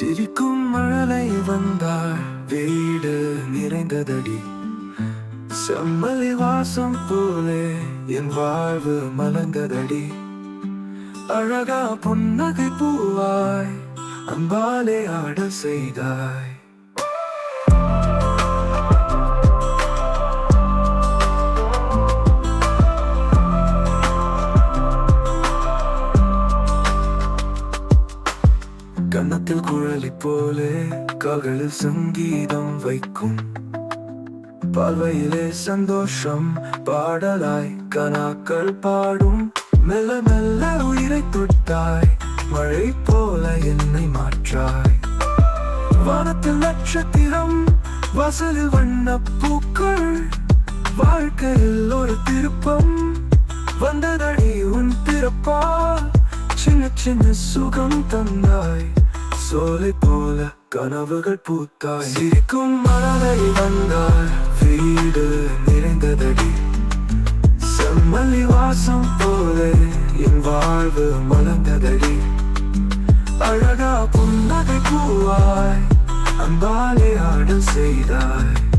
சிரிக்கும் மழலை வந்தாள் வீடு நிறைந்ததடி. செம்மலி வாசம் போலே என் வாழ்வு மலர்ந்ததடி. அழகா புன்னகை பூவாய் அன்பாலே ஆட செய்தாய். கன்னத்தில் குழலி போலே ககளில் சங்கீதம் வைக்கும். பார்வையிலே சந்தோஷம் பாடலாய் கனாக்கள் பாடும். மெல்ல மெல்ல உயிரை தொட்டாய் மழை போல என்னை மாற்றாய். வானத்தில் நட்சத்திரம் வாசலில் வண்ண பூக்கள். வாழ்க்கையில் ஒரு திருப்பம் வந்ததடி உன் பிறப்பால். சின்ன சின்ன சுகம் தந்தாய். சோலை போல கனவுகள் பூத்தாய். சிரிக்கும் மலரை வந்தால் வீடு நிறைந்ததடி. செம்மல்லி வாசம் போல என் வாழ்வு மலர்ந்ததடி. அழகா புன்னகை பூவாய். அன்பாலே ஆடல் செய்தாய்.